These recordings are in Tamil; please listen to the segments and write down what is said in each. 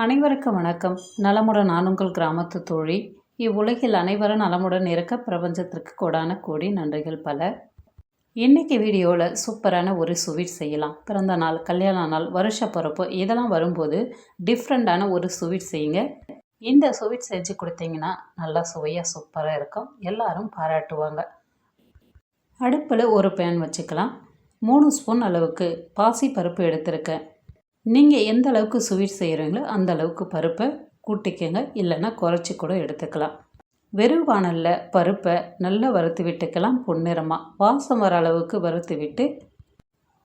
அனைவருக்கும் வணக்கம். நலமுடன் நான் உங்கள் கிராமத்து தோழி. இவ்வுலகில் அனைவரும் நலமுடன் இருக்க பிரபஞ்சத்திற்கு கூடான கோடி நன்றிகள் பல. இன்றைக்கி வீடியோவில் சூப்பரான ஒரு ஸ்வீட் செய்யலாம். பிறந்த நாள் கல்யாண நாள் வருஷ பிறப்பு இதெல்லாம் வரும்போது டிஃப்ரெண்ட்டான ஒரு ஸ்வீட் செய்யுங்க. இந்த ஸ்வீட் செஞ்சு கொடுத்தீங்கன்னா நல்லா சுவையாக சூப்பராக இருக்கும். எல்லாரும் பாராட்டுவாங்க. அடுப்பில் ஒரு பேன் வச்சுக்கலாம். மூணு ஸ்பூன் அளவுக்கு பாசி பருப்பு எடுத்திருக்கேன். நீங்கள் எந்த அளவுக்கு ஸ்வீட் செய்கிறீங்களோ அந்த அளவுக்கு பருப்பை கூட்டிக்கங்க. இல்லைன்னா குறைச்சி கூட எடுத்துக்கலாம். வெறும் வானலில் பருப்பை நல்லா வறுத்து விட்டுக்கலாம் பொன்னிறமாக வாசம் வர அளவுக்கு வறுத்து விட்டு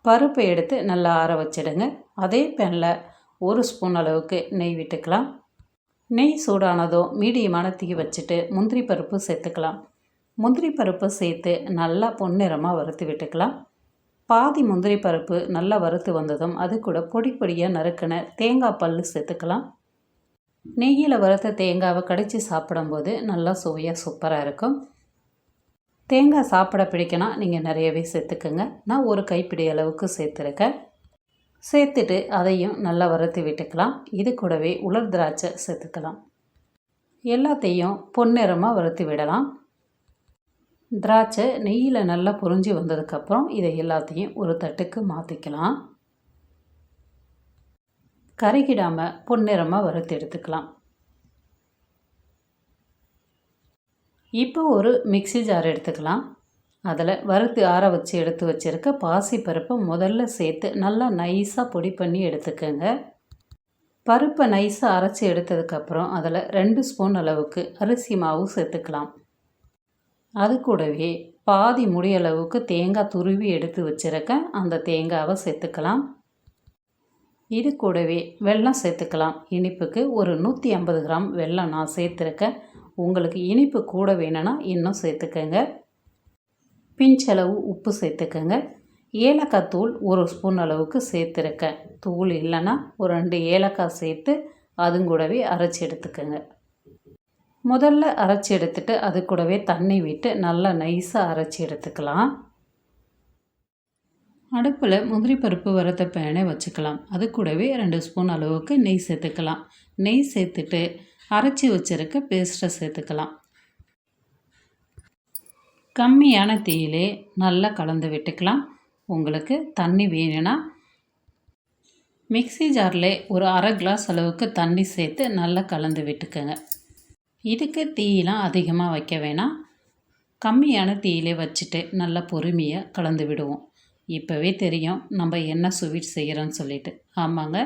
பருப்பை எடுத்து நல்லா ஆற வச்சிடுங்க. அதே பேனில் ஒரு ஸ்பூன் அளவுக்கு நெய் விட்டுக்கலாம். நெய் சூடானதும் மீடியமான தீ வச்சுட்டு முந்திரி பருப்பு சேர்த்துக்கலாம். முந்திரி பருப்பு சேர்த்து நல்லா பொன்னிறமாக வறுத்து விட்டுக்கலாம். பாதி முந்திரி பருப்பு நல்லா வறுத்து வந்ததும் அது கூட பொடி பொடியாக நறுக்கின தேங்காய் பல் சேர்த்துக்கலாம். நெய்யில் வறுத்த தேங்காவை கடித்து சாப்பிடும்போது நல்லா சுவையாக சூப்பராக இருக்கும். தேங்காய் சாப்பிட பிடிக்கணும் நீங்கள் நிறையவே சேர்த்துக்கோங்க. நான் ஒரு கைப்பிடி அளவுக்கு சேர்த்துருக்கேன். சேர்த்துட்டு அதையும் நல்லா வறுத்து விட்டுக்கலாம். இது கூடவே உலர் திராட்சை சேர்த்துக்கலாம். எல்லாத்தையும் பொன்னிறமாக வறுத்து விடலாம். திராட்சை நெய்யில் நல்லா பொறிஞ்சி வந்ததுக்கப்புறம் இதை எல்லாத்தையும் ஒரு தட்டுக்கு மாற்றிக்கலாம் கருகிடாமல் பொன்னிறமாக வறுத்து எடுத்துக்கலாம். இப்போ ஒரு மிக்சி ஜார் எடுத்துக்கலாம். அதில் வறுத்து ஆற வச்சு எடுத்து வச்சுருக்க பாசி பருப்பை முதல்ல சேர்த்து நல்லா நைஸாக பொடி பண்ணி எடுத்துக்கோங்க. பருப்பை நைஸாக அரைச்சி எடுத்ததுக்கப்புறம் அதில் ரெண்டு ஸ்பூன் அளவுக்கு அரிசி மாவு சேர்த்துக்கலாம். அது கூடவே பாதி முடியளவுக்கு தேங்காய் துருவி எடுத்து வச்சுருக்கேன் அந்த தேங்காவை சேர்த்துக்கலாம். இது கூடவே வெல்லம் சேர்த்துக்கலாம். இனிப்புக்கு ஒரு நூற்றி ஐம்பது கிராம் வெல்லம் நான் சேர்த்துருக்கேன். உங்களுக்கு இனிப்பு கூட வேணும்னா இன்னும் சேர்த்துக்கங்க. பிஞ்சளவு உப்பு சேர்த்துக்கங்க. ஏலக்காய் தூள் ஒரு ஸ்பூன் அளவுக்கு சேர்த்துருக்கேன். தூள் இல்லைன்னா ஒரு ரெண்டு ஏலக்காய் சேர்த்து அதுங்கூடவே அரைச்சி எடுத்துக்கோங்க. முதல்ல அரைச்சி எடுத்துட்டு அது கூடவே தண்ணி விட்டு நல்லா நைஸாக அரைச்சி எடுத்துக்கலாம். அடுப்பில் முந்திரி பருப்பு வறுத்த பேனை வச்சுக்கலாம். அது கூடவே ரெண்டு ஸ்பூன் அளவுக்கு நெய் சேர்த்துக்கலாம். நெய் சேர்த்துட்டு அரைச்சி வச்சுருக்க பேஸ்ட்டை சேர்த்துக்கலாம். கம்மியான தீயிலே நல்லா கலந்து விட்டுக்கலாம். உங்களுக்கு தண்ணி வேணும்னா மிக்சி ஜாரில் ஒரு அரை கிளாஸ் அளவுக்கு தண்ணி சேர்த்து நல்லா கலந்து விட்டுக்கோங்க. இதுக்கு தீயெலாம் அதிகமாக வைக்க வேணாம். கம்மியான தீயிலே வச்சுட்டு நல்லா பொறுமையாக கலந்து விடுவோம். இப்போவே தெரியும் நம்ம என்ன ஸ்வீட் செய்கிறோன்னு சொல்லிட்டு. ஆமாங்க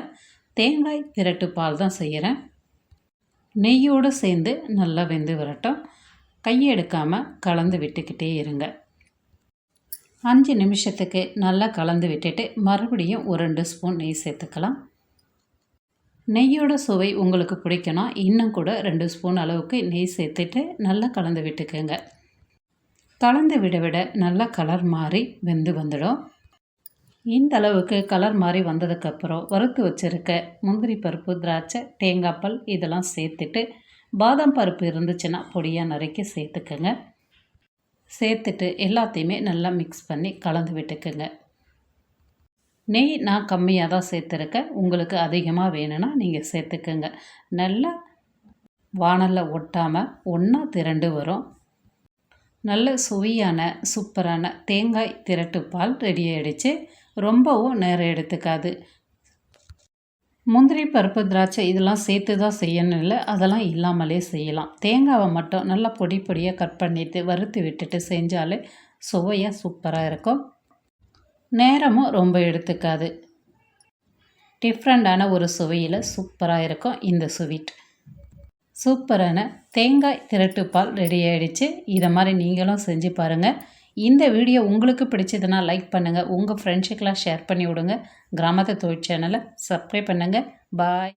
தேங்காய் திரட்டு பால் தான் செய்கிறேன் நெய்யோடு சேர்ந்து நல்லா வெந்து வரட்டும். கையெடுக்காமல் கலந்து விட்டுக்கிட்டே இருங்க. அஞ்சு நிமிஷத்துக்கு நல்லா கலந்து விட்டுட்டு மறுபடியும் ஒரு ரெண்டு ஸ்பூன் நெய் சேர்த்துக்கலாம். நெய்யோட சுவை உங்களுக்கு பிடிக்கணும் இன்னும் கூட ரெண்டு ஸ்பூன் அளவுக்கு நெய் சேர்த்துட்டு நல்லா கலந்து விட்டுக்கோங்க. கலந்து விட விட நல்லா கலர் மாறி வெந்து வந்துடும். இந்த அளவுக்கு கலர் மாறி வந்ததுக்கப்புறம் வறுத்து வச்சுருக்க முந்திரி பருப்பு திராட்சை தேங்காய்பால் இதெல்லாம் சேர்த்துட்டு பாதாம் பருப்பு இருந்துச்சுன்னா பொடியாக நறுக்கி சேர்த்துக்கோங்க. சேர்த்துட்டு எல்லாத்தையுமே நல்லா மிக்ஸ் பண்ணி கலந்து விட்டுக்குங்க. நெய் நான் கம்மியாக தான் சேர்த்துருக்கேன். உங்களுக்கு அதிகமாக வேணும்னா நீங்கள் சேர்த்துக்கோங்க. நல்லா வானலில் ஒட்டாமல் ஒன்றா திரண்டு வரும். நல்ல சுவையான சூப்பரான தேங்காய் திரட்டு பால் ரெடி ஆகிடுச்சு ரொம்பவும் நேரம் எடுத்துக்காது. முந்திரி பருப்பு திராட்சை இதெல்லாம் சேர்த்து தான் செய்யணும் இல்லை அதெல்லாம் இல்லாமலே செய்யலாம். தேங்காவை மட்டும் நல்லா பொடி பொடியாக கட் பண்ணிவிட்டு வறுத்து விட்டுட்டு செஞ்சாலே சுவையாக சூப்பராக இருக்கும். நேரமும் ரொம்ப எடுத்துக்காது. டிஃப்ரெண்ட்டான ஒரு சுவையில் சூப்பராக இருக்கும் இந்த ஸ்வீட். சூப்பரான தேங்காய் திரட்டுப்பால் ரெடி ஆகிடுச்சு இதை மாதிரி நீங்களும் செஞ்சு பாருங்கள் இந்த வீடியோ உங்களுக்கு பிடிச்சதுன்னா லைக் பண்ணுங்கள் உங்கள் ஃப்ரெண்ட்ஸுக்கெலாம் ஷேர் பண்ணி விடுங்க. கிராமத்தை தொழில் சேனலை சப்ஸ்கிரைப் பண்ணுங்கள் பாய்